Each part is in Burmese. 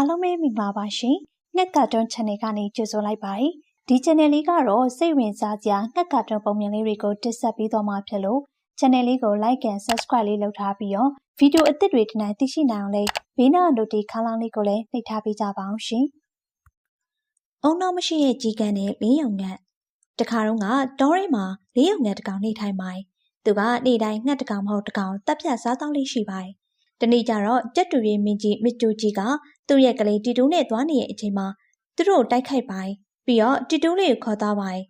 အားလုံးပဲမင်္ဂလာပါရှင်။ငှက်ကတွန်း channel ကနေကြိုဆိုလိုက်ပါတယ်။ဒီ channel လေးကတော့စိတ်ဝင်စားစရာငှက်ကတွန်းပုံမြင်လေးတွေကိုတင်ဆက်ပေးသွားမှာဖြစ်လို့ channel လေးကို like and subscribe လေးလုပ်ထားပြီးတော့ဗီဒီယိုအသစ်တွေဒီနေ့သိရှိနိုင်အောင်လေးဘေးနား notification ခန်းလေးကိုလည်းနှိပ်ထားပေးကြပါအောင်ရှင်။အုံနောက်မရှိရဲ့ကြီးကန်းနဲ့လင်းယုံငှက်တခါတော့ကတောထဲမှာလင်းယုံငှက်တကောင်နေထိုင်ပါတယ်။သူကနေ့တိုင်းငှက်တကောင်မဟုတ်တကောင်တပ်ဖြတ်စားတောင်းလေးရှိပါတယ်။ တနေ့ကျတော့ကြက်တူရီမင်းကြီးမစ်တူကြီးကသူ့ရဲ့ကလေးတီတူးနဲ့သွားနေတဲ့အချိန်မှာသူတို့တိုက်ခိုက်ပိုင်းပြီးတော့တီတူးလေးကိုခေါ်သွားပိုင်း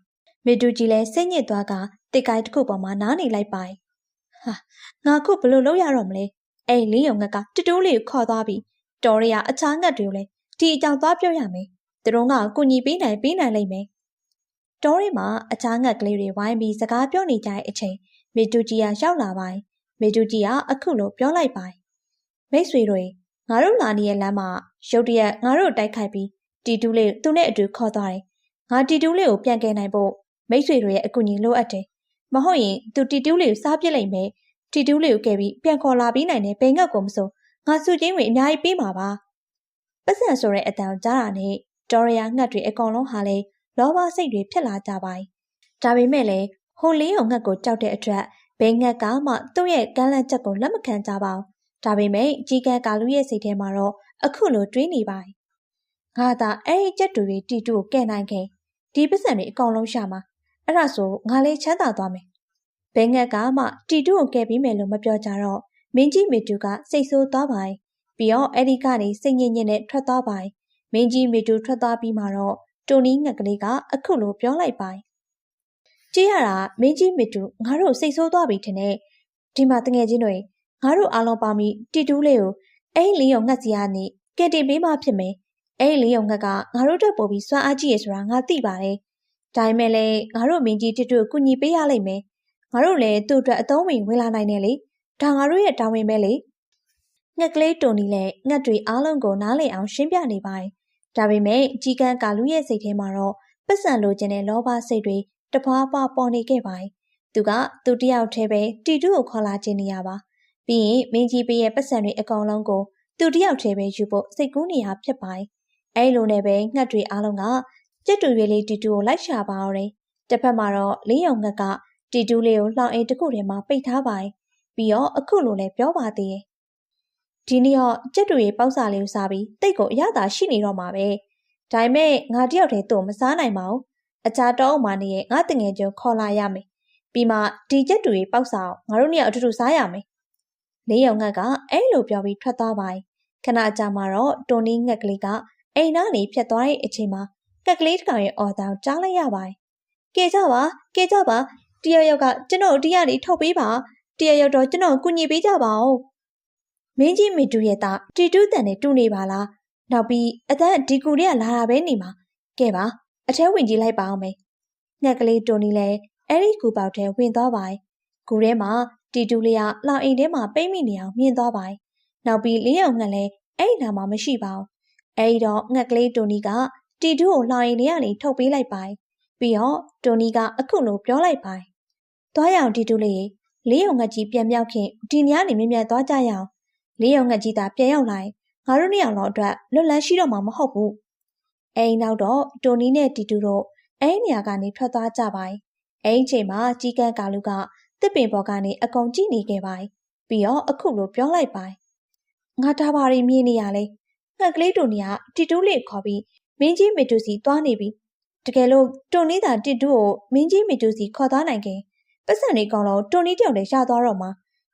မစ်တူကြီးလည်းစိတ်ညစ်သွားကတစ်ကိုင်းတစ်ခုပေါ်မှာနားနေလိုက်ပိုင်းဟာငါခုဘလို့လုပ်ရတော့မလဲအဲ့လေးယုံငက်ကတီတူးလေးကိုခေါ်သွားပြီးတော်ရရအခြားငက်တွေကိုလည်းဒီအကြောင်းသွားပြောရမယ်သူတို့ကကုညီပေးနိုင်ပေးနိုင်လိမ့်မယ်တော်ရီမှာအခြားငက်ကလေးတွေဝိုင်းပြီးစကားပြောနေကြတဲ့အချိန်မစ်တူကြီးကရောက်လာပိုင်းမစ်တူကြီးကအခုလိုပြောလိုက်ပိုင်း မိတ်ဆွေတွေငါတို့လာနေတဲ့လမ်းမှာရုတ်တရက်ငါတို့တိုက်ခိုက်ပြီးတီတူးလေးသူနဲ့အတူခေါ်သွားတယ်။ငါတီတူးလေးကိုပြန်ကယ်နိုင်ဖို့မိတ်ဆွေတို့ရဲ့အကူအညီလိုအပ်တယ်။မဟုတ်ရင်သူတီတူးလေးကိုစားပစ်လိုက်မယ်။တီတူးလေးကိုကယ်ပြီးပြန်ခေါ်လာပြီးနိုင်တဲ့ဘိန်ငတ်ကိုမစိုးငါစုချင်းဝင်အများကြီးပေးမှာပါ။ပတ်စံဆိုတဲ့အတန်ကြားတာနဲ့ဒေါ်ရယာငှက်တွေအကောင်လုံးဟာလေလောဘစိတ်တွေဖြစ်လာကြပါ යි ။ဒါပေမဲ့လည်းဟိုလေးုံငှက်ကိုကြောက်တဲ့အတွက်ဘိန်ငတ်ကမှသူ့ရဲ့ကမ်းလှမ်းချက်ကိုလက်မခံကြပါဘူး ဒါပေမဲ့ကြီးကန်းကာလူရဲ့စိတ်ထဲမှာတော့အခုလိုတွေးနေပါတယ်။ငါသာအဲ့ဒီကြက်တူတွေတီတူကိုကဲနိုင်ခင်ဒီပစ္စံတွေအကောင်လုံးရှာမှာအဲ့ဒါဆိုငါလေးချမ်းသာသွားမယ်။ဘဲငက်ကမှတီတူကိုကဲပြီးမယ်လို့မပြောကြတော့မင်းကြီးမီတူကစိတ်ဆိုးသွားပါပြီးတော့အဲ့ဒီကနေစိတ်ညစ်ညစ်နဲ့ထွက်သွားပါမင်းကြီးမီတူထွက်သွားပြီးမှတော့တိုနီးငက်ကလေးကအခုလိုပြောလိုက်ပါကြည့်ရတာမင်းကြီးမီတူငါတို့စိတ်ဆိုးသွားပြီထင်တယ်ဒီမှာတငယ်ချင်းတွေ ငါတို့အားလုံးပါမိတီတူးလေးကိုအဲ့လင်းရုံငှက်စီကနေကယ်တင်ပေးမှဖြစ်မယ်အဲ့လင်းရုံငှက်ကငါတို့တက်ပို့ပြီးစွမ်းအားကြီးရဆိုတာငါသိပါတယ်ဒါပေမဲ့လည်းငါတို့မင်းကြီးတီတူကိုကူညီပေးရလိမ့်မယ်ငါတို့လည်းသူ့အတွက်အသုံးဝင်ဝင်လာနိုင်တယ်လေဒါငါတို့ရဲ့တာဝန်ပဲလေငှက်ကလေးတိုနီလည်းငှက်တွေအားလုံးကိုနားလည်အောင်ရှင်းပြနေပါတယ်ဒါပေမဲ့ကြီးကန်းကာလူရဲ့စိတ်ထဲမှာတော့ပတ်စံလိုချင်တဲ့လောဘစိတ်တွေတပွားပွားပေါ်နေခဲ့ပါတယ်သူကသူတယောက်တည်းပဲတီတူကိုခေါ်လာခြင်းနေရပါ ပြီးရင်မင်းကြီးပေးရဲ့ပတ်စံတွေအကောင်လုံးကိုသူတယောက်တည်းပဲယူဖို့စိတ်ကူးနေရဖြစ်ပါတယ်။အဲလိုနဲ့ပဲငှက်တွေအားလုံးကကြက်တူရွေးလေးတီတူကိုလိုက်ရှာပါတော့တယ်။တစ်ဖက်မှာတော့လင်းယုံငှက်ကတီတူလေးကိုလှောင်အိမ်တစ်ခုထဲမှာပိတ်ထားပါတယ်။ပြီးတော့အခုလိုလည်းပြောပါသေးတယ်။ဒီနေ့တော့ကြက်တူရေပေါက်စာလေးကိုစားပြီးတိတ်ကိုအရသာရှိနေတော့မှာပဲ။ဒါပေမဲ့ငါတယောက်တည်းသူ့မစားနိုင်ပါဘူး။အခြားတောအုံမနေရဲ့ငါတငယ်ချင်းခေါ်လာရမယ်။ပြီးမှဒီကြက်တူရေပေါက်စာကိုငါတို့နှစ်ယောက်အတူတူစားရမယ် လေးရုံငှက်ကအဲ့လိုပြောပြီးထွက်သွားပါခဏကြာမှတော့တိုနီးငှက်ကလေးကအိမ်သားနေဖြတ်သွားတဲ့အချိန်မှာကက်ကလေးတစ်ကောင်ရဲ့အော်တောင်ကြားလိုက်ရပါတယ်ကဲကြပါကဲကြပါတရရောက်ကကျွန်တော်တရားလေးထုတ်ပေးပါတရရောက်တော့ကျွန်တော်ကူညီပေးကြပါဦးမင်းကြီးမီတူရဲ့သားတီတူးတန်နဲ့တူနေပါလားနောက်ပြီးအသက်ဒီကူတွေကလာတာပဲနေမှာကဲပါအထဲဝင်ကြည့်လိုက်ပါအောင်မယ်ငှက်ကလေးတိုနီလည်းအဲ့ဒီကူပေါက်ထဲဝင်သွားပါ ကူထဲမှာတီတူလေးကလောင်အိမ်ထဲမှာပိတ်မိနေအောင်မြင်သွားပါ။နောက်ပြီးလေးအောင်ငှက်လည်းအဲ့ဒီနာမှာမရှိပါဘူး။အဲဒီတော့ငှက်ကလေးတိုနီကတီတူကိုလောင်အိမ်ထဲကနေထုတ်ပေးလိုက်ပါ။ပြီးတော့တိုနီကအခုလိုပြောလိုက်ပါ။သွားရအောင်တီတူလေးလေးအောင်ငှက်ကြီးပြန်မြောက်ခင်ဒီညနေမြင်မြန်သွားကြရအောင်။လေးအောင်ငှက်ကြီးသာပြန်ရောက်လာရင်ငါတို့နှစ်ယောက်လုံးအတွက်လွတ်လန်းရှိတော့မှာမဟုတ်ဘူး။အဲဒီနောက်တော့တိုနီနဲ့တီတူတို့အဲ့ဒီနေရာကနေထွက်သွားကြပါ။အဲ့ဒီချိန်မှာကြီးကန်းကာလူက တစ်ပင်ပေါ်ကနေအကုန်ကြည့်နေခဲ့ပါတယ်။ပြီးတော့အခုလိုပြောလိုက်ပါတယ်။ငါဒါပါရီမြင်နေရလဲ။ငှက်ကလေးတိုနီကတီတူးလေးခေါ်ပြီးမင်းကြီးမီတူစီသွားနေပြီ။တကယ်လို့တိုနီသာတီတူးကိုမင်းကြီးမီတူစီခေါ်သွားနိုင်ခင်ပတ်စံလေးကောင်လုံးတိုနီတယောက်လည်းရသွားတော့မှ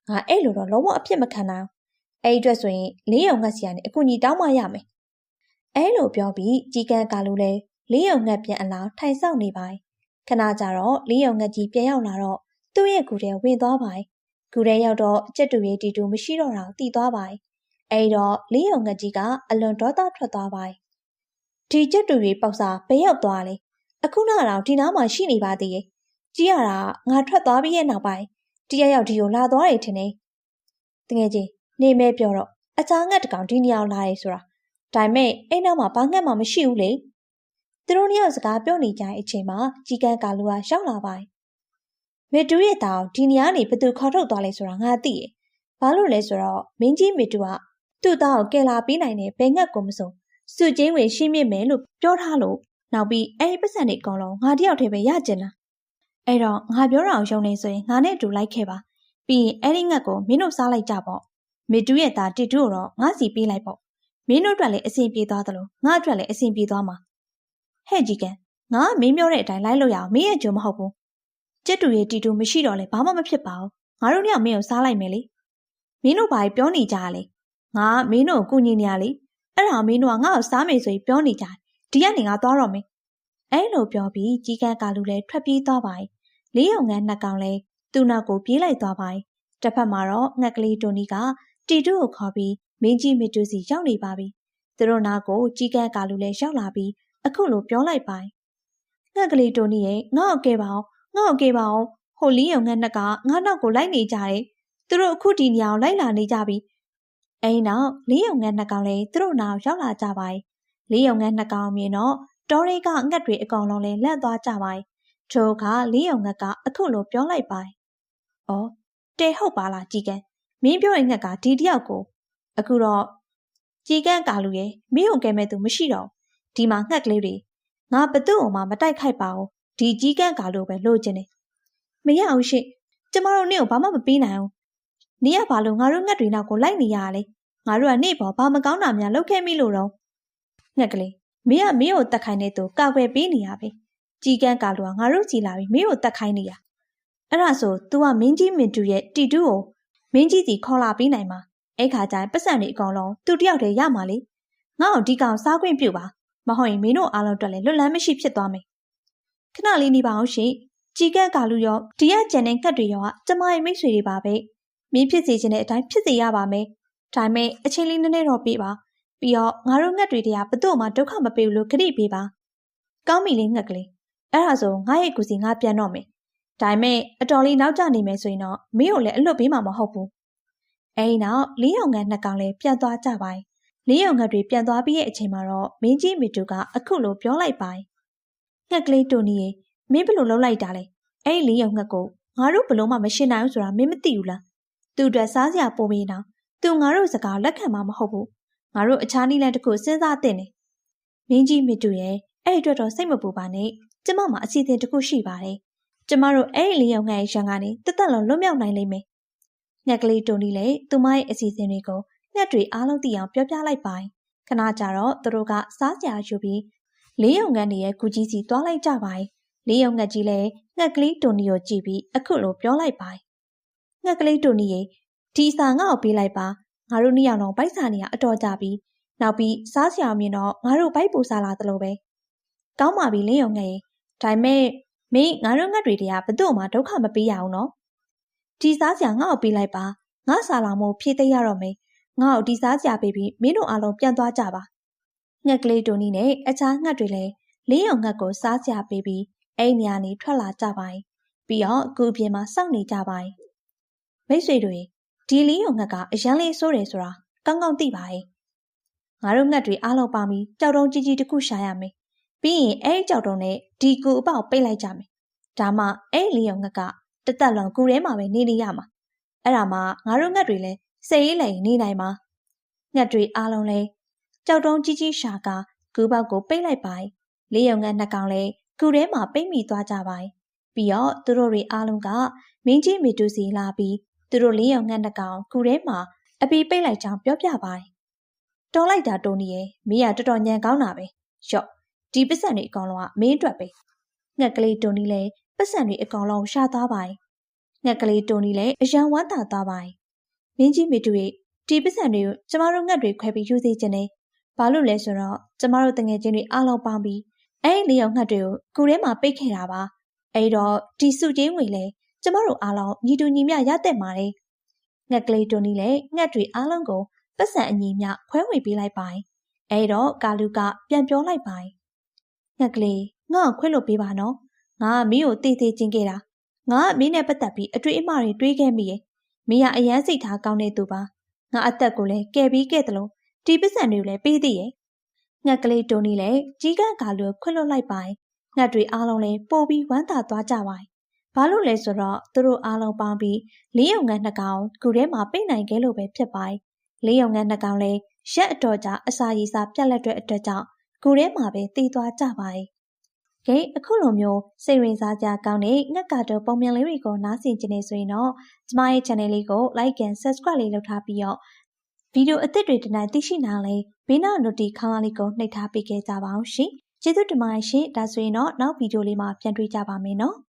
ငါအဲ့လိုတော့လုံးဝအဖြစ်မခံနိုင်။အဲ့အတွက်ဆိုရင်လေးရုံငှက်စီကနေအကူကြီးတောင်းမှရမယ်။အဲ့လိုပြောပြီးကြီးကန်းကလူလဲလေးရုံငှက်ပြန်အလားထိုင်ဆောင်နေပါတယ်။ခဏကြာတော့လေးရုံငှက်ကြီးပြန်ရောက်လာတော့ သူ့ရဲ့ဂူထဲဝင်သွားပါ။ဂူထဲရောက်တော့ကြက်တူရီတီတူမရှိတော့တာသိသွားပါ။အဲဒီတော့လင်းယုံငကြီးကအလွန်ဒေါသထွက်သွားပါ။ဒီကြက်တူရီပေါက်စာဘယ်ရောက်သွားလဲ။အခုနောက်တော့ဒီနားမှာရှိနေပါသေးရဲ့။ကြည့်ရတာငါထွက်သွားပြီးရဲ့နောက်ပိုင်းတရရောက်ဒီကိုလာသွားတယ်ထင်တယ်။တကယ်ကြီးနေမဲပြောတော့အချားငတ်တကောင်ဒီနေရာလာရဲဆိုတာဒါပေမဲ့အဲ့နောက်မှာဘာငတ်မှမရှိဘူးလေ။သူတို့နှစ်ယောက်စကားပြောနေကြတဲ့အချိန်မှာကြီးကန်းကာလူကရှောက်လာပါတယ် မေတူရဲ့တောင်ဒီနေရာနေဘသူခေါ်ထုတ်သွားလဲဆိုတာငါသိရဲ့။ဘာလို့လဲဆိုတော့မင်းကြီးမေတူကသူ့သားကိုကယ်လာပေးနိုင်တဲ့ဘယ်ငတ်ကိုမစုံစုချင်းဝင်ရှင်းမြင့်မယ်လို့ပြောထားလို့နောက်ပြီးအဲ့ဒီပတ်စံတွေအကုန်လုံးငါတယောက်တည်းပဲရကျင်တာအဲ့တော့ငါပြောတာအောင်ယုံနေဆိုရင်ငါနဲ့အတူလိုက်ခဲ့ပါပြီးရင်အဲ့ဒီငတ်ကိုမင်းတို့စားလိုက်ကြပေါ့မေတူရဲ့သားတီတူကိုတော့ငါစီပေးလိုက်ပေါ့မင်းတို့အတွက်လည်းအဆင်ပြေသွားသလိုငါအတွက်လည်းအဆင်ပြေသွားမှာဟဲ့ကြီးကန်ငါကမင်းပြောတဲ့အတိုင်းလိုက်လို့ရအောင်မင်းရဲ့ကြုံမဟုတ်ဘူး ကျက်တူရဲ့တီတူမရှိတော့လဲဘာမှမဖြစ်ပါဘူးငါတို့ညမင်းကိုစားလိုက်မယ်လေမင်းတို့ဘာပြောနေကြရလဲငါမင်းတို့ကိုကူညီနေရလေအဲ့ဒါမင်းတို့ကငါ့ကိုစားမယ်ဆိုပြီးပြောနေကြတယ်ဒီကနေငါသွားတော့မယ်အဲ့လိုပြောပြီးကြီးကန်းကလူလည်းထွက်ပြေးသွားပါလေးယုံငန်းနှစ်ကောင်လည်းသူ့နောက်ကိုပြေးလိုက်သွားပါတစ်ဖက်မှာတော့ငှက်ကလေးတိုနီကတီတူကိုခေါ်ပြီးမင်းကြီးမတူစီရောက်နေပါပြီသူတို့နာကိုကြီးကန်းကလူလည်းရောက်လာပြီးအခုလိုပြောလိုက်ပါငှက်ကလေးတိုနီရဲ့ငါ့ကိုကဲပါအောင် ငါ့ကိုကဲပါအောင်ဟိုလေးယုံငန်းနှစ်ကငါနောက်ကိုလိုက်နေကြတယ်သူတို့အခုဒီနေရာကိုလိုက်လာနေကြပြီ။အဲဒီနောက်လေးယုံငန်းနှစ်ကောင်လည်းသူတို့နောက်ရောက်လာကြပါ යි ။လေးယုံငန်းနှစ်ကောင်မြင်တော့တောရိကငှက်တွေအကောင်လုံးလည်းလန့်သွားကြပါ යි ။ထိုအခါလေးယုံငှက်ကအခုလိုပြောလိုက်ပါ යි ။အော်တဲဟုတ်ပါလားကြီးကန်း။မင်းပြောရင်ငှက်ကဒီတယောက်ကိုအခုတော့ကြီးကန်းကာလူရဲ့မင်းုံကဲမဲ့သူမရှိတော့ဒီမှာငှက်ကလေးတွေငါဘသူ့အောင်မှမတိုက်ခိုက်ပါဘူး ဒီကြီးကန်းကာလူပဲလို့ခြင်းနေမရအောင်ရှင့်ကျမတို့နေ့ကိုဘာမှမပေးနိုင်ဘူးနေရဘာလို့ငါတို့ငှက်တွေနောက်ကိုလိုက်နေရလဲငါတို့ကနေ့ပေါ်ဘာမကောင်းတာများလုပ်ခဲ့မိလို့တော့ငှက်ကလေးမင်းကမင်းကိုတတ်ခိုင်းတဲ့သူကောက်ွယ်ပေးနေရပဲကြီးကန်းကာလူကငါတို့ကြည်လာပြီးမင်းကိုတတ်ခိုင်းနေရအဲ့ဒါဆို तू ကမင်းကြီးမင်တူရဲ့တီတူကိုမင်းကြီးစီခေါ်လာပြီးနိုင်မှာအဲ့ခါကျရင်ပတ်စံတွေအကောင်လုံးသူတယောက်တည်းရမှာလေငါ့ကိုဒီကောင်စားခွင့်ပြုပါမဟုတ်ရင်မင်းတို့အားလုံးအတွက်လည်းလွတ်လန်းမရှိဖြစ်သွားမယ် ခဏလေးနေပါအောင်ရှင်ကြီးကန်းကာလူရောဒီကကြံတဲ့ငှက်တွေရောကကျမရဲ့မိတ်ဆွေတွေပါပဲမင်းဖြစ်စေချင်တဲ့အတိုင်းဖြစ်စေရပါမယ်။ဒါပေမဲ့အချင်းလေးနည်းနည်းတော့ပေးပါ။ပြီးတော့ငါတို့ငှက်တွေတည်းကဘသူ့မှဒုက္ခမပေးဘူးလို့ခရီးပေးပါ။ကောင်းပြီလေငှက်ကလေး။အဲ့ဒါဆိုငါရဲ့ကူစီငါပြန်တော့မယ်။ဒါပေမဲ့အတော်လေးနောက်ကျနေမယ်ဆိုရင်တော့မင်းကိုလည်းအလွတ်ပေးမှာမဟုတ်ဘူး။အဲဒီနောက်လေးအောင်ငတ်နှစ်ကောင်လည်းပြန်သွားကြပါ යි ။လေးအောင်ငတ်တွေပြန်သွားပြီးရဲ့အချိန်မှာတော့မင်းကြီးမီတူကအခုလိုပြောလိုက်ပါ යි ။ ငှက်ကလေးတိုနီရေမင်းဘယ်လိုလုပ်လိုက်တာလဲ။အဲ့ဒီလေးအောင်ငတ်ကိုငါတို့ဘလို့မှမရှင်းနိုင်ဘူးဆိုတာမင်းမသိဘူးလား။သူ့အတွက်စားစရာပို့ပြီးတော့သူငါတို့စကားလက်ခံမှာမဟုတ်ဘူးငါတို့အခြားနည်းလမ်းတစ်ခုစဉ်းစားသင့်တယ်မင်းကြီးမတူရဲ့အဲ့အတွက်တော့စိတ်မပူပါနဲ့ကျမမှာအစီအစဉ်တစ်ခုရှိပါတယ်ကျမတို့အဲ့ဒီလေးယောက်ငှက်ရန်ကနေတသက်လုံးလွတ်မြောက်နိုင်လိမ့်မယ်ငှက်ကလေးတိုနီလည်းသူမရဲ့အစီအစဉ်တွေကိုငှက်တွေအားလုံးသိအောင်ပြောပြလိုက်ပါခဏကြာတော့သူတို့ကစားကြယူပြီး လေးယုံငန်းတွေရဲ့ကူကြီးစီတွားလိုက်ကြပါလေးယုံငှက်ကြီးလည်းငှက်ကလေးတိုနီကိုကြည့်ပြီးအခုလိုပြောလိုက်ပါငှက်ကလေးတိုနီရဲ့ဒီစာငါ့ကိုပေးလိုက်ပါငါတို့နှစ်ယောက်လုံးဗိုက်စာနေရအတော်ကြပြီနောက်ပြီးစားစရာမြင်တော့ငါတို့ဗိုက်ပူစားလာသလိုပဲကောင်းပါပြီလင်းယုံငယ်ဒါပေမဲ့မင်းငါတို့ငတ်တွေတည်းကဘသူ့မှဒုက္ခမပေးရအောင်နော်ဒီစားစရာငါ့ကိုပေးလိုက်ပါငါစားလာမို့ဖြည့်သိရတော့မယ်ငါ့ကိုဒီစားစရာပေးပြီးမင်းတို့အားလုံးပြန်သွားကြပါ ငှက်ကလေးတိုနီနဲ့အခြားငှက်တွေလည်းလေးအောင်ငှက်ကိုစားစရာပေးပြီးအဲ့နေရာနေထွက်လာကြပါပြီးတော့အခုအပြင်မှာစောင့်နေကြပါမိတ်ဆွေတွေဒီလီယုံငှက်ကအရန်လေးဆိုးတယ်ဆိုတာကောင်းကောင်းသိပါရဲ့ငါတို့ငှက်တွေအားလုံးပါပြီးကြောက်တုံးကြီးကြီးတစ်ခုရှာရမယ်ပြီးရင်အဲ့ဒီကြောက်တုံးနဲ့ဒီကူအပေါက်ပိတ်လိုက်ကြမယ်ဒါမှအဲ့လီယုံငှက်ကတသက်လုံးကူထဲမှာပဲနေနေရမှာအဲ့ဒါမှငါတို့ငှက်တွေလည်းစိတ်အေးလိမ်နေနိုင်မှာငှက်တွေအားလုံးလည်း ကြောက်တုံးကြီးကြီးရှာကကူပေါက်ကိုပိတ်လိုက်ပါလီယုံငှက်နှစ်ကောင်လည်းကူထဲမှာပိတ်မိသွားကြပါပြီးတော့သူတို့တွေအားလုံးကမင်းကြီးမီတူစီလာပြီးသူတို့လေးယောက်ငှက်နှကောင်ကူထဲမှာအပီပိတ်လိုက်ကြောင်းပြောပြပါတယ်။တော်လိုက်တာတိုနီရဲ့မင်းကတော်တော်ညံကောင်းတာပဲ။ရော့ဒီပစ္စံတွေအကောင်လုံးကမင်းအတွက်ပဲ။ငှက်ကလေးတိုနီလည်းပစ္စံတွေအကောင်လုံးရှာသွားပါတယ်။ငှက်ကလေးတိုနီလည်းအယံဝမ်းသာသွားပါတယ်။မင်းကြီးမီတူရဲ့ဒီပစ္စံတွေကိုကျမတို့ငှက်တွေခွဲပြီးယူစေခြင်းနဲ့ ဘာလို့လဲဆိုတော့ကျမတို့တငယ်ချင်းတွေအားလုံးပေါင်းပြီးအဲ့ဒီလေးယောက်ငှက်တွေကိုကူထဲမှာပိတ်ခဲ့တာပါ။အဲ့တော့ဒီစုချင်းဝင်လဲကျမတို့အားလုံးညီတူညီမျှရတဲ့ပါတယ်။ငှက်ကလေးတိုနီလည်းငှက်တွေအားလုံးကိုပတ်စံအညီမျှခွဲဝေပေးလိုက်ပါ။အဲတော့ကာလူကပြန်ပြောလိုက်ပါ။ငှက်ကလေးငါ့ကိုခွဲလို့ပေးပါနော်။ငါကမင်းကိုတေးသေးချင်းခဲ့တာ။ငါကမင်းနဲ့ပတ်သက်ပြီးအတွေ့အမှတွေတွေးခဲ့မိရဲ့။မင်းကအရန်စိတ်ထားကောင်းတဲ့သူပါ။ငါအသက်ကိုလည်းကယ်ပြီးခဲ့တယ်လို့ ဒီပတ်စံတွေကိုလည်းပေးသေးရဲ့။ငှက်ကလေးတိုနီလည်းကြီးကန်းကာလူခွဲလို့လိုက်ပါ။ငှက်တွေအားလုံးလည်းပို့ပြီးဝမ်းသာသွားကြပါဘာလို့လဲဆိုတော့သူတို့အားလုံးပေါင်းပြီးလေးယုံငန်းနှစ်ကောင်ကူထဲမှာပိတ်နိုင်ခဲ့လို့ပဲဖြစ်ပါတယ်။လေးယုံငန်းနှစ်ကောင်လည်းရက်အတော်ကြာအစာရည်စာပြက်လက်တဲ့အတွက်ကြောင့်ကိုထဲမှာပဲတည်သွားကြပါရဲ့။ဂိတ်အခုလိုမျိုးစိတ်ဝင်စားကြကောင်းတဲ့ငှက်ကာတော့ပုံမြင်လေးတွေကိုနားဆင်ကြနေဆိုရင်တော့ကျမရဲ့ channel လေးကို like and subscribe လေးလုပ်ထားပြီးတော့ ဗီဒီယိုအသစ်တွေတနိုင်သိရှိနာလဲဘေးနာ notification ခေါင်းလာလေးကိုနှိပ်ထားပေးခဲ့ကြပါအောင်ရှင်။ကျေးဇူးတင်ပါတယ်ရှင်။ဒါဆိုရင်တော့နောက်ဗီဒီယိုလေးမှာပြန်တွေ့ကြပါမယ်နော်။